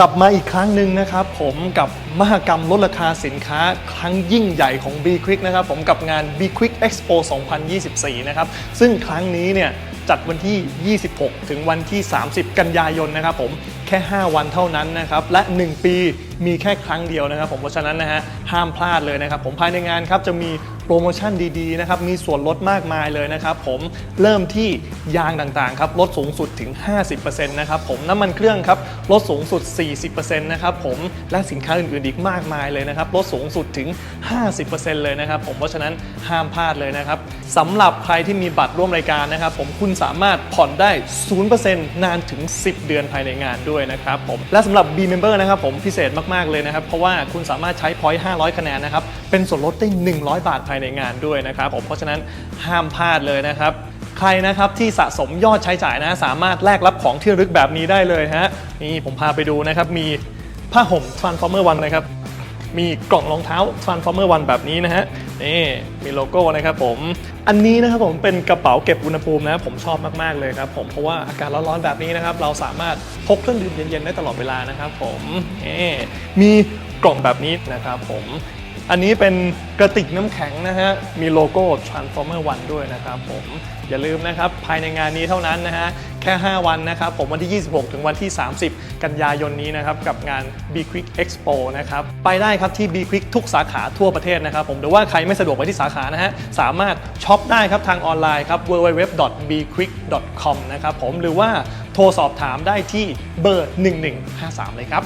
กลับมาอีกครั้งหนึ่งนะครับผมกับมหกรรมลดราคาสินค้าครั้งยิ่งใหญ่ของ B Quick นะครับผมกับงาน B Quick Expo 2024 นะครับ ซึ่งครั้งนี้เนี่ยจัดวันที่ 26 ถึงวันที่ 30 กันยายนนะครับผมแค่ 5 วันเท่านั้นนะครับ และ 1 ปีมีแค่ครั้งเดียวนะครับผมเพราะฉะนั้นนะฮะห้ามพลาดเลยนะครับผมภายในงานครับจะมี โปรโมชั่นดีๆนะครับมีส่วนลดมากมายเลยนะครับผมเริ่มที่ยางต่างๆครับลดสูงสุดถึง 50%นะครับผมน้ำมันเครื่องครับลดสูงสุด 40%นะครับผมและสินค้าอื่นๆอีกมากมายเลยนะครับลดสูงสุดถึง 50%เลยนะครับผมเพราะฉะนั้นห้ามพลาดเลยนะครับสำหรับใครที่มีบัตรร่วมรายการนะครับผมคุณสามารถผ่อนได้ 0%นานถึง 10 เดือนภายในงานด้วยนะครับผมและสำหรับ B Member นะครับผมพิเศษมากๆเลยนะครับเพราะว่าคุณสามารถใช้ point 500 คะแนนนะครับเป็นส่วนลดได้ 100 บาทภายในงานด้วยนะครับผมเพราะฉะนั้นห้ามพลาดเลยนะครับ ใครนะครับที่สะสมยอดใช้จ่ายนะ สามารถแลกรับของที่ระลึกแบบนี้ได้เลยฮะนี่ผมพาไปดูนะครับมีผ้าห่ม Transformer One นะครับมีกล่องรองเท้า Transformer One แบบนี้นะฮะนี่มีโลโก้นะครับผม อันนี้นะครับผมเป็นกระเป๋าเก็บอุณหภูมินะผมชอบมาก ๆ เลยครับผมเพราะว่าอากาศร้อนๆแบบนี้นะครับ เราสามารถพกเครื่องดื่มเย็น ๆ ได้ตลอดเวลานะครับผมนี่มีกล่องแบบนี้นะครับผม อันนี้เป็นกระติกน้ำแข็งนะฮะ มีโลโก้ Transformer One ด้วยนะครับผม อย่าลืมนะครับ ภายในงานนี้เท่านั้นนะฮะ แค่ 5 วันนะครับ ผมวันที่ 26 ถึงวันที่ 30 กันยายนนี้นะครับ กับงาน B Quick Expo นะครับ ไปได้ครับที่ B Quick ทุกสาขาทั่วประเทศนะครับผมหรือว่าใครไม่สะดวกไปที่สาขานะฮะ สามารถช็อปได้ครับทางออนไลน์ครับ www.bquick.com นะครับผมหรือว่าโทรสอบถามได้ที่เบอร์ 1153 เลยครับ